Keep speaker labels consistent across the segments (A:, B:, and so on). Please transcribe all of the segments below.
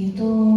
A: Esto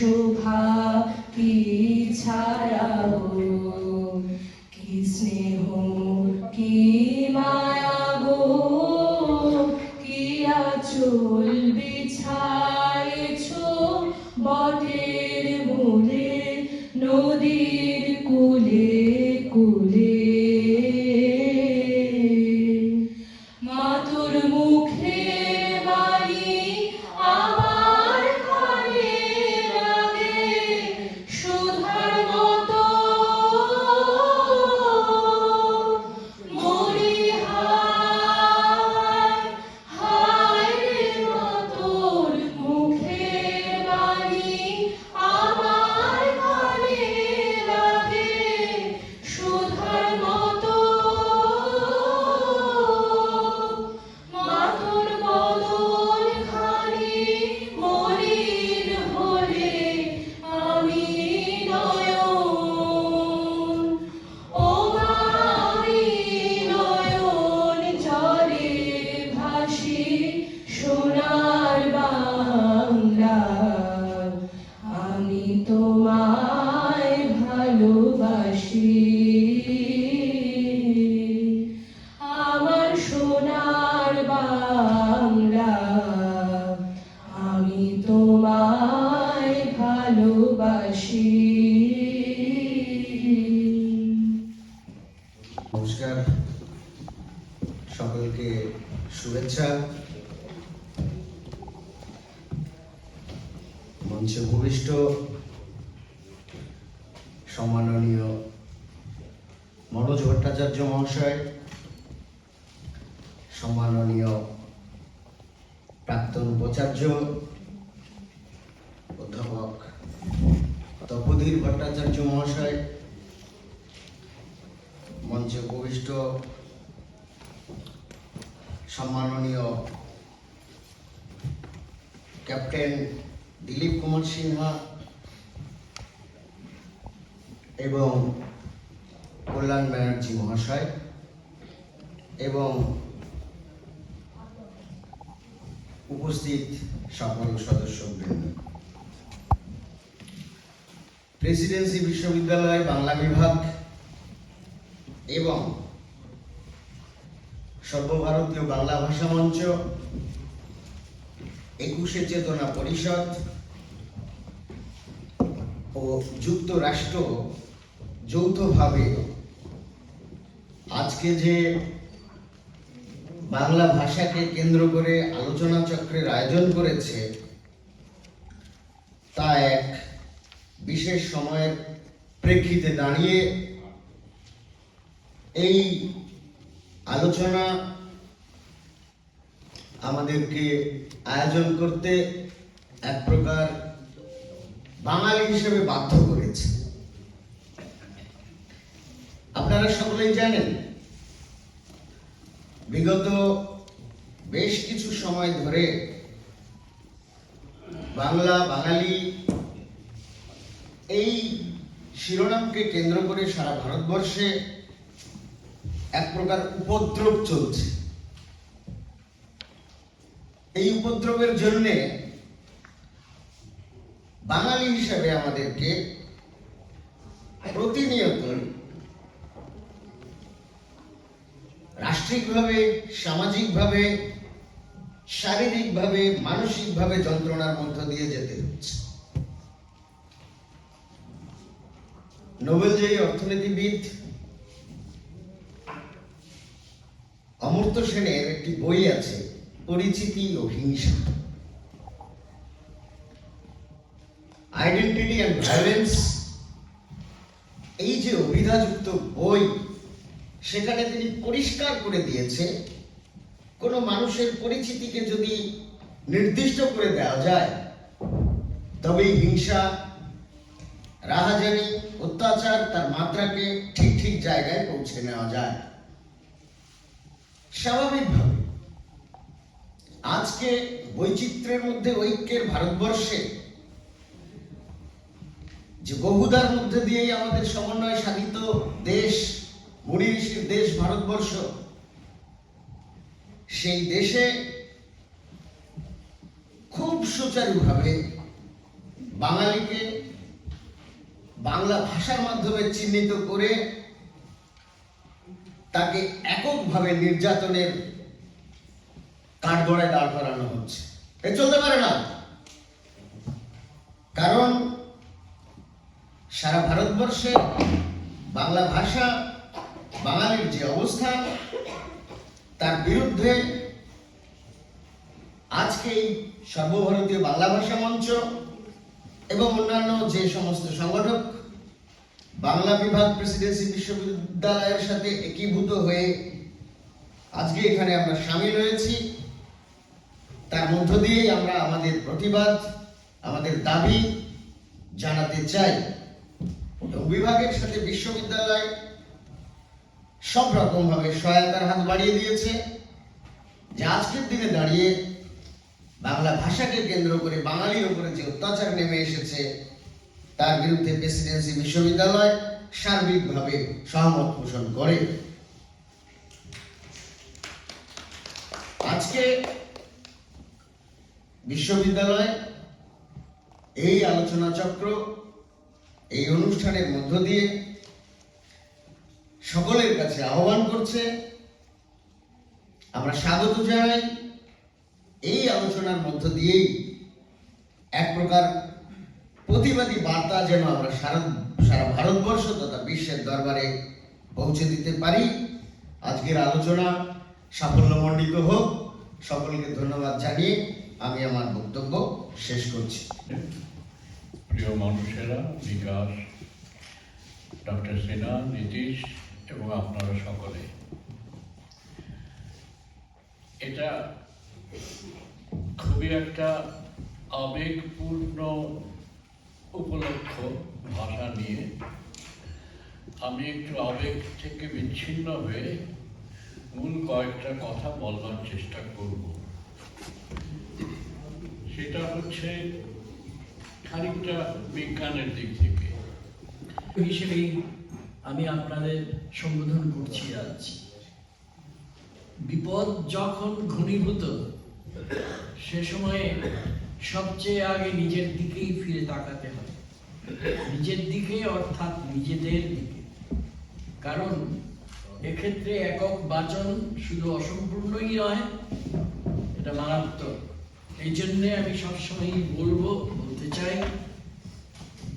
A: To. সম্মাননীয় প্রাক্তন উপাচার্য, অধ্যাপক তপধীর ভট্টাচার্য মহাশয়, মঞ্চে উপবিষ্ট সম্মাননীয় ক্যাপ্টেন দিলীপ কুমার সিনহা এবং কল্যাণ ব্যানার্জি মহাশয় এবং উপস্থিত সকল সদস্য বৃন্দ
B: প্রেসিডেন্সি বিশ্ববিদ্যালয়, বাংলা বিভাগ এবং সর্বভারতীয় বাংলা ভাষা মঞ্চ, একুশে চেতনা পরিষদ ও যুক্তরাষ্ট্র যৌথভাবে আজকে যে বাংলা ভাষাকে কেন্দ্র করে আলোচনা চক্রের আয়োজন করেছে তা এক বিশেষ সময়ের প্রেক্ষিতে দাঁড়িয়ে এই আলোচনা আমাদেরকে আয়োজন করতে এক প্রকার বাঙালি হিসেবে বাধ্য করেছে। আপনারা সকলেই জানেন বিগত বেশ কিছু সময় ধরে বাংলা, বাঙালি এই শিরোনামকে কেন্দ্র করে সারা ভারতবর্ষে এক প্রকার উপদ্রব চলছে। এই উপদ্রবের জন্যে বাঙালি হিসাবে আমাদেরকে প্রতিনিয়ত রাষ্ট্রিকভাবে সামাজিকভাবে, শারীরিকভাবে, মানসিকভাবে যন্ত্রণার মধ্য দিয়ে যেতে হচ্ছে। নোবেলজয়ী অর্থনীতিবিদ অমর্ত্য সেনের একটি বই আছে, পরিচিতি ও হিংসা। আইডেন্টিটি অ্যান্ড ভায়োলেন্স এই যে অভিধাযুক্ত বই সেখানে তিনি পরিষ্কার করে দিয়েছে, কোনো মানুষের পরিচিতিকে যদি নির্দিষ্ট করে দেওয়া যায়, তবেই হিংসা, রাহাজানি, অত্যাচার তার মাত্রাকে ঠিক ঠিক জায়গায় পৌঁছে নেওয়া যায়। স্বাভাবিকভাবে, আজকে বৈচিত্র্যের মধ্যে, ঐক্যের ভারতবর্ষে যে বহুদার মধ্যে দিয়েই আমাদের সমন্বয় সাধিত দেশ মুড়ি ঋষির দেশ ভারতবর্ষ। সেই দেশে খুব সুচারুভাবে বাঙালিকে বাংলা ভাষার মাধ্যমে চিহ্নিত করে তাকে এককভাবে নির্যাতনের কাঠগড়ায় দাঁড় করানো হচ্ছে। এ চলতে পারে না। কারণ সারা ভারতবর্ষে বাংলা ভাষা বাঙালির যে অবস্থান তার বিরুদ্ধে আজকে এই সর্বভারতীয় বাংলা ভাষা মঞ্চ এবং অন্যান্য যে সমস্ত সংগঠক বাংলা বিভাগ প্রেসিডেন্সি বিশ্ববিদ্যালয়ের সাথে একীভূত হয়ে আজকে এখানে আমরা সামিল হয়েছি। তার মধ্য দিয়েই আমরা আমাদের প্রতিবাদ, আমাদের দাবি জানাতে চাই। এবং বিভাগের সাথে বিশ্ববিদ্যালয় সব রকম ভাবে সহায়তার হাত বাড়িয়ে দিয়েছে। যে আজকের দিনে দাঁড়িয়ে বাংলা ভাষাকে কেন্দ্র করে বাঙালির উপরে যে অত্যাচার নেমে এসেছে, তার বিরুদ্ধে প্রেসিডেন্সি বিশ্ববিদ্যালয় সার্বিকভাবে সহমত পোষণ করে। আজকে বিশ্ববিদ্যালয় এই আলোচনা চক্র, এই অনুষ্ঠানের মধ্য দিয়ে সকলের কাছে আহ্বান করছে, আমরা স্বাগত জানাই। এই আলোচনার মধ্য দিয়েই এক প্রকার প্রতিবাদী বার্তা যেন আমরা সারা সারা ভারতবর্ষ তথা বিশ্বের দরবারে পৌঁছে দিতে পারি। আজকের আলোচনা সাফল্যমণ্ডিত হোক। সকলকে ধন্যবাদ জানিয়ে আমি আমার বক্তব্য শেষ করছি।
C: প্রিয় মানুষেরা, বিকাশ, ডক্টর সিনহা নীতিশ এবং আপনারা সকলে এটা খুবই একটা আবেগপূর্ণ উপলক্ষ ভাষা নিয়ে আমি একটু আবেগ থেকে বিচ্ছিন্ন হয়ে মূল কয়েকটা কথা বলবার চেষ্টা করব। সেটা হচ্ছে খানিকটা বিজ্ঞানের দিক থেকে।
D: আমি আপনাদের সম্বোধন করছি আজ। বিপদ যখন ঘনীভূত, সে সময়ে সবচেয়ে আগে নিজের দিকেই ফিরে তাকাতে হয়। নিজের দিকে অর্থাৎ নিজেদের দিকে। কারণ এক্ষেত্রে একক বাচন শুধু অসম্পূর্ণই নয়, এটা মারাত্মক। এই জন্যে আমি সবসময় বলব, বলতে চাই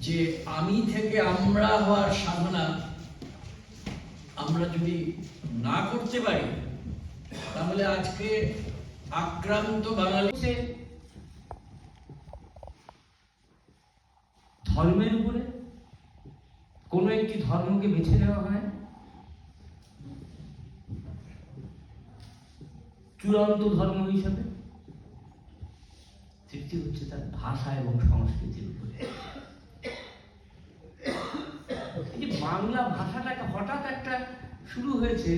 D: যে আমি থেকে আমরা হওয়ার সাধনা আমরা যদি না করতে পারি, তাহলে আজকে আক্রান্ত বাঙালি
E: ধর্মের উপরে কোনো একটি ধর্মকে বেছে নেওয়া হয়? চূড়ান্ত ধর্ম হিসাবে? তৃতীয় হচ্ছে তার ভাষা এবং সংস্কৃতির উপরে। এই যে বাংলা ভাষাটাকে হঠাৎ একটা শুরু হয়েছে।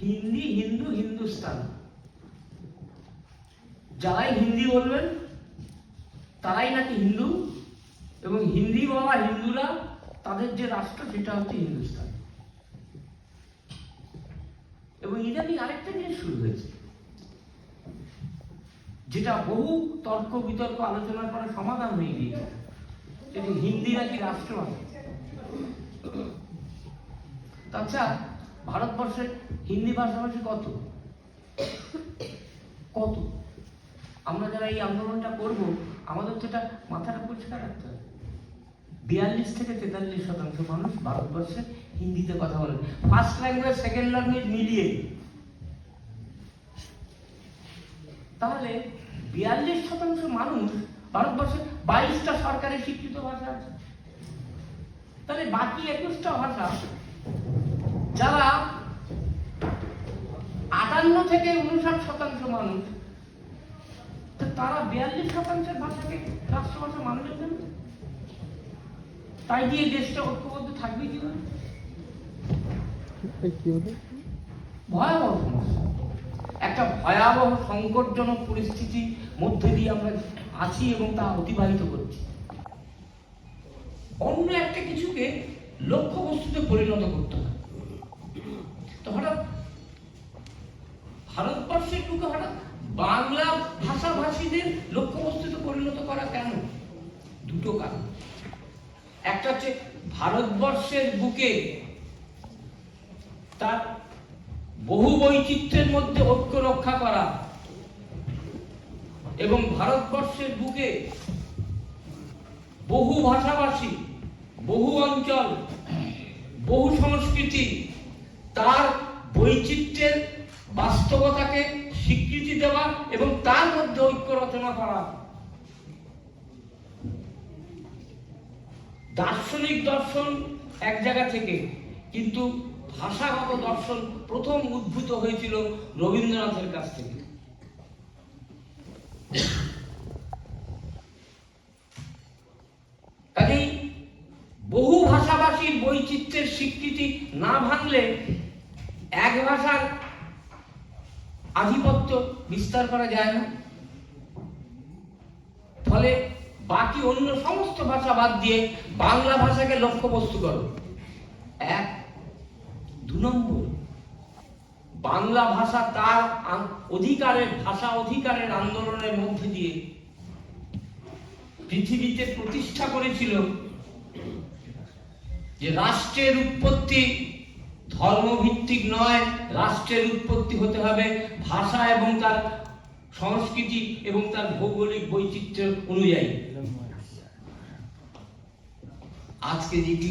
E: হিন্দি, হিন্দু, হিন্দুস্তান। যারাই হিন্দি বলবেন, তারাই নাকি হিন্দু এবং হিন্দি বলা হিন্দুরা, তাদের যে রাষ্ট্র সেটা হচ্ছে হিন্দুস্তান। এবং ইদানিং আরেকটা জিনিস শুরু হয়েছে, যেটা বহু তর্ক বিতর্ক আলোচনার পরে সমাধান হয়ে গিয়েছে। সেটি হিন্দি নাকি রাষ্ট্রভাষা আচ্ছা ভারতবর্ষের হিন্দি ভাষাভাষী কত? কত? আমরা যারা এই আন্দোলনটা করব, আমাদের তো এটা মাথাটা পরিষ্কার রাখতে হবে। বিয়াল্লিশ থেকে তেতাল্লিশ শতাংশ মানুষ ভারতবর্ষে হিন্দিতে কথা বলেন ফার্স্ট ল্যাঙ্গুয়েজ সেকেন্ড ল্যাঙ্গুয়েজ মিলিয়ে। তাহলে বিয়াল্লিশ শতাংশ মানুষ ভারতবর্ষে বাইশটা সরকারি স্বীকৃত ভাষা আছে। তাহলে বাকি একুশটা ভাষা যারা আটান্ন থেকে উনষাট শতাংশ মানুষ তারা বিয়াল্লিশ শতাংশের ভাষাকে রাষ্ট্রভাষা মানবেন না। তাই দিয়ে দেশটা ঐক্যবদ্ধ থাকবে কীভাবে? ভয়াবহ। সমস্যা একটা ভয়াবহ সংকটজনক পরিস্থিতির মধ্যে দিয়ে আমরা আছি এবং তা অতিবাহিত করছি। অন্য একটা কিছুকে লক্ষ্যবস্তুতে পরিণত করতে হয়। তো হঠাৎ ভারতবর্ষের বুকে হঠাৎ বাংলা ভাষাভাষীদের লক্ষ্যবস্তুতে পরিণত করা কেন? দুটো কারণ। একটা হচ্ছে ভারতবর্ষের বুকে তার বহু বৈচিত্র্যের মধ্যে ঐক্য রক্ষা করা। এবং ভারতবর্ষের বুকে বহু ভাষাভাষী, বহু অঞ্চল, বহু সংস্কৃতি তার বৈচিত্র্যের বাস্তবতাকে স্বীকৃতি দেওয়া এবং তার মধ্যে ঐক্য রচনা করা। দার্শনিক দর্শন এক জায়গা থেকে, কিন্তু ভাষাগত দর্শন প্রথম উদ্ভূত হয়েছিল রবীন্দ্রনাথের কাছ থেকে কাজেই বহু ভাষাভাষীর বৈচিত্র্যের স্বীকৃতি না ভাঙলে এক ভাষার আধিপত্য বিস্তার করা যায় না। ফলে বাকি অন্য সমস্ত ভাষা বাদ দিয়ে বাংলা ভাষাকে লক্ষ্যবস্তু করো। এক, দু নম্বর, বাংলা ভাষা তার অধিকারের ভাষা অধিকারের আন্দোলনের মধ্যে দিয়ে পৃথিবীতে প্রতিষ্ঠা করেছিল যে রাষ্ট্রের উৎপত্তি ধর্মভিত্তিক নয়, রাষ্ট্রের উৎপত্তি হতে হবে। ভাষা এবং তার সংস্কৃতি এবং তার ভৌগোলিক বৈচিত্র্য অনুযায়ী। আজকে যেটি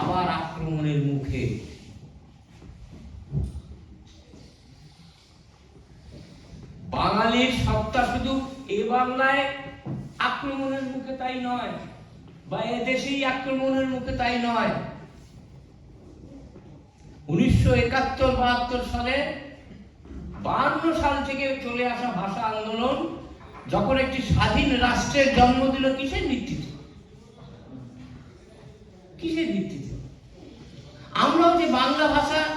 E: আবার আক্রমণের মুখে। বাঙালির সত্তা শুধু এ বাংলায় আক্রমণের মুখে তাই নয়, বা এ দেশেই আক্রমণের মুখে তাই নয়। উনিশশো একাত্তর বাহাত্তর সালে বাহান্ন সাল থেকে চলে আসা ভাষা আন্দোলন যখন একটি স্বাধীন রাষ্ট্রের জন্ম দিল, কিসের ভিত্তিতে কিসের ভিত্তিতে আমরাও যে বাংলা ভাষার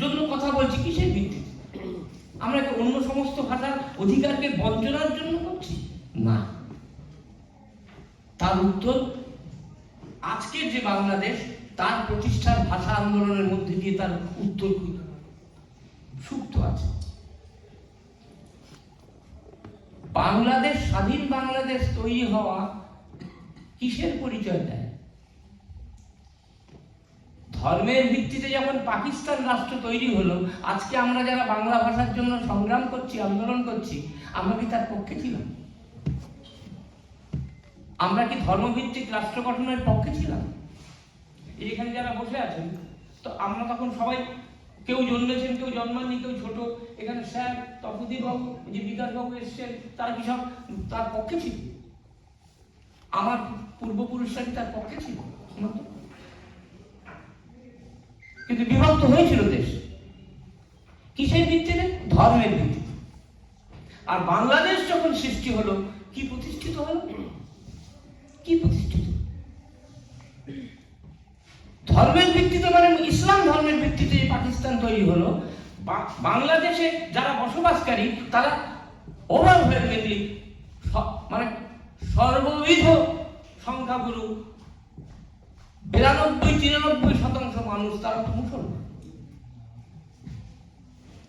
E: জন্য কথা বলছি, কিসের ভিত্তিতে আমরা কি অন্য সমস্ত ভাষার অধিকারকে বঞ্চনার জন্য করছি? না। তার উত্তর, আজকের যে বাংলাদেশ তার প্রতিষ্ঠার ভাষা আন্দোলনের মধ্যে দিয়ে তার উত্তর সুপ্ত আছে। বাংলাদেশ, স্বাধীন বাংলাদেশ তৈরি হওয়া কিসের পরিচয় দেয়? ধর্মের ভিত্তিতে যখন পাকিস্তান রাষ্ট্র তৈরি হলো, আজকে আমরা যারা বাংলা ভাষার জন্য সংগ্রাম করছি, আন্দোলন করছি, আমরা কি তার পক্ষে ছিলাম? আমরা কি ধর্মভিত্তিক রাষ্ট্র গঠনের পক্ষে ছিলাম? এখানে যারা বসে আছেন, তো আমরা তখন সবাই কেউ জন্মেছেন, কেউ জন্মাননি, কেউ ছোট। এখানে স্যার তপদীপ বাবু, যে বিকাশ বাবু এসছেন, তারা কি সব, তার পক্ষে ছিল? আমার পূর্বপুরুষরা কি তার পক্ষে ছিল? কিন্তু বিভক্ত হয়েছিল দেশ। কিসের ভিত্তিতে? ধর্মের ভিত্তিতে। আর বাংলাদেশ যখন সৃষ্টি হলো, কি প্রতিষ্ঠিত হলো? কি প্রতিষ্ঠিত ধর্মের ভিত্তিতে মানে ইসলাম ধর্মের ভিত্তিতে পাকিস্তান তৈরি হলো বাংলাদেশে যারা বসবাসকারী, তারা ওভারওয়েলমিংলি মানে সর্ববিধ সংখ্যাগুরু বিরানব্বই, তিরানব্বই শতাংশ মানুষ তারা তো মুসলমান।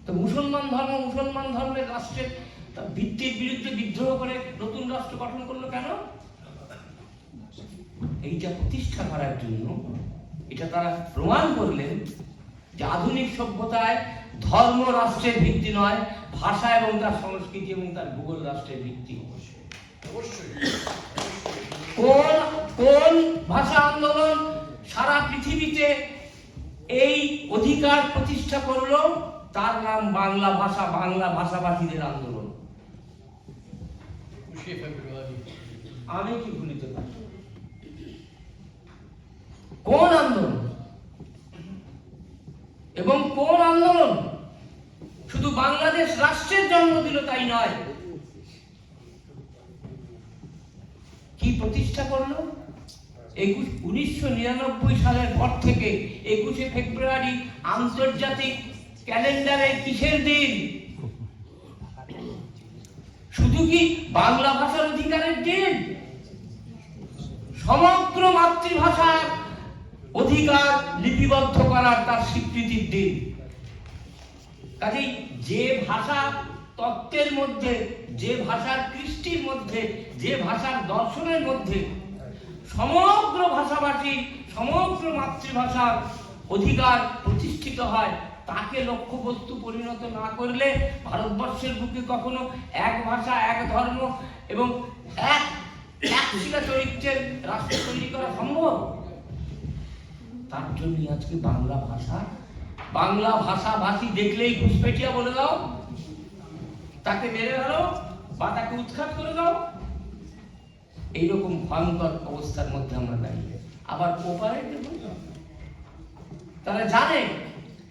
E: তো মুসলমান ধর্ম, মুসলমান ধর্মের রাষ্ট্রের তার ভিত্তির বিরুদ্ধে বিদ্রোহ করে নতুন রাষ্ট্র গঠন করল কেন? এইটা প্রতিষ্ঠা করার জন্য এটা তারা প্রমাণ করলেন যে আধুনিক সভ্যতায় ধর্ম রাষ্ট্রের ভিত্তি নয় ভাষা এবং তার সংস্কৃতি এবং তার ভূগোল রাষ্ট্রের ভিত্তি। অবশ্যই কোন কোন ভাষা আন্দোলন সারা পৃথিবীতে এই অধিকার প্রতিষ্ঠা করল? তার নাম বাংলা ভাষা বাংলা ভাষাভাষীদের আন্দোলন। আমি কি ভুলিতে পারি? কোন আন্দোলন? এবং কোন আন্দোলন? শুধু বাংলাদেশ রাষ্ট্রের জন্ম দিল তাই নয়। কি প্রতিষ্ঠা করল? একুশ, উনিশশো নিরানব্বই সালের পর থেকে একুশে ফেব্রুয়ারি আন্তর্জাতিক ক্যালেন্ডারে কিসের দিন? শুধু কি বাংলা ভাষার অধিকারের দিন? সমগ্র মাতৃভাষার অধিকার লিপিবদ্ধ করার তার স্বীকৃতির দিন। কাজেই যে ভাষা তত্ত্বের মধ্যে, যে ভাষার কৃষ্টির মধ্যে, যে ভাষার দর্শনের মধ্যে সমগ্র ভাষাভাষী, সমগ্র মাতৃভাষার অধিকার প্রতিষ্ঠিত হয়, তাকে লক্ষ্যবস্তু পরিণত না করলে ভারতবর্ষের বুকে কখনো এক ভাষা, এক ধর্ম এবং এক এক চরিত্রের রাষ্ট্র তৈরি করা সম্ভব? তার জন্যই আজকে বাংলা ভাষা। বাংলা ভাষাভাষী দেখলেই ঘুষপেটিয়া বলে দাও, তাকে মেরে ফেলো বা তাকে উৎখাত করে দাও। এইরকম ভয়ঙ্কর অবস্থার মধ্যে আমরা দাঁড়িয়ে আবার ওপারে তারা জানে,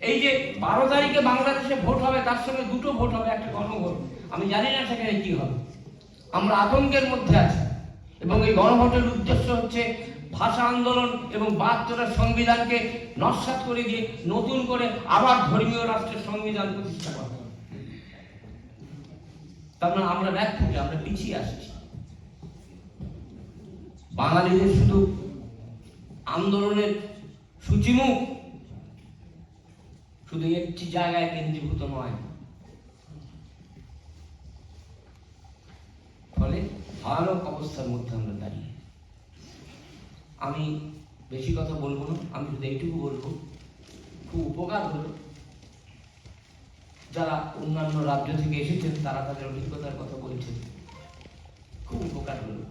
E: এই যে বারো তারিখে বাংলাদেশে ভোট হবে, তার সঙ্গে দুটো ভোট হবে, একটা গণভোট। আমি জানি না সেখানে কি হবে। আমরা আতঙ্কের মধ্যে আছি। এবং এই গণভোটের উদ্দেশ্য হচ্ছে ভাষা আন্দোলন এবং বাহাত্তরের সংবিধানকে নস্বাত করে দিয়ে নতুন করে আবার ধর্মীয় রাষ্ট্রের সংবিধান প্রতিষ্ঠা করা তার মানে আমরা ব্যাক থেকে আমরা পিছিয়ে আসছি। বাঙালিদের শুধু আন্দোলনের সূচিমুখ শুধু একটি জায়গায় কেন্দ্রীভূত নয়। ফলে ভয়ানক অবস্থার মধ্যে আমরা দাঁড়িয়ে। আমি বেশি কথা বলব না, আমি শুধু এইটুকু বলব, খুব উপকার হলো যারা অন্যান্য রাজ্য থেকে এসেছেন, তারা তাদের অভিজ্ঞতার কথা বলছেন। খুব উপকার হলো।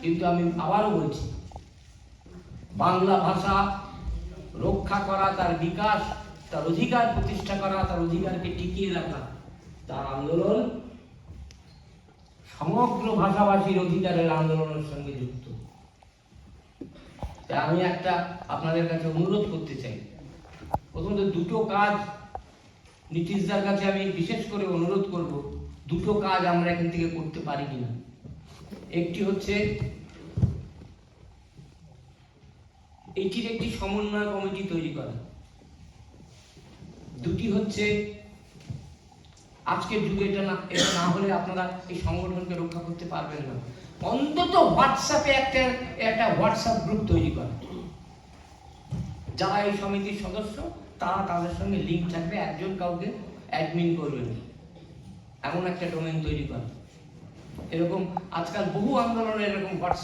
E: কিন্তু আমি আবারও বলছি, বাংলা ভাষা রক্ষা করা, তার বিকাশ, তার অধিকার প্রতিষ্ঠা করা, তার অধিকারকে টিকিয়ে রাখা, তার আন্দোলন সমগ্র ভাষাভাষীর অধিকারের আন্দোলনের সঙ্গে যুক্ত। তাই আমি একটা আপনাদের কাছে অনুরোধ করতে চাই। প্রথমত দুটো কাজ নীতিশদার কাছে আমি বিশেষ করে অনুরোধ করব, দুটো কাজ আমরা এখান থেকে করতে পারি কিনা। একটি হচ্ছে, এটির একটি সমন্বয় কমিটি তৈরি করা। দুটি হচ্ছে, আজকের যুগে এটা না এটা না হলে আপনারা এই সংগঠনকে রক্ষা করতে পারবেন না। অন্তত হোয়াটসঅ্যাপে একটা একটা হোয়াটসঅ্যাপ গ্রুপ তৈরি করে। যারা এই সমিতির সদস্য, তারা তাদের সঙ্গে লিঙ্ক থাকবে, একজন কাউকে অ্যাডমিন করবেন এমন একটা ডোমেন তৈরি করে। এরকম আজকাল বহু আন্দোলনে এরকম ঘটছে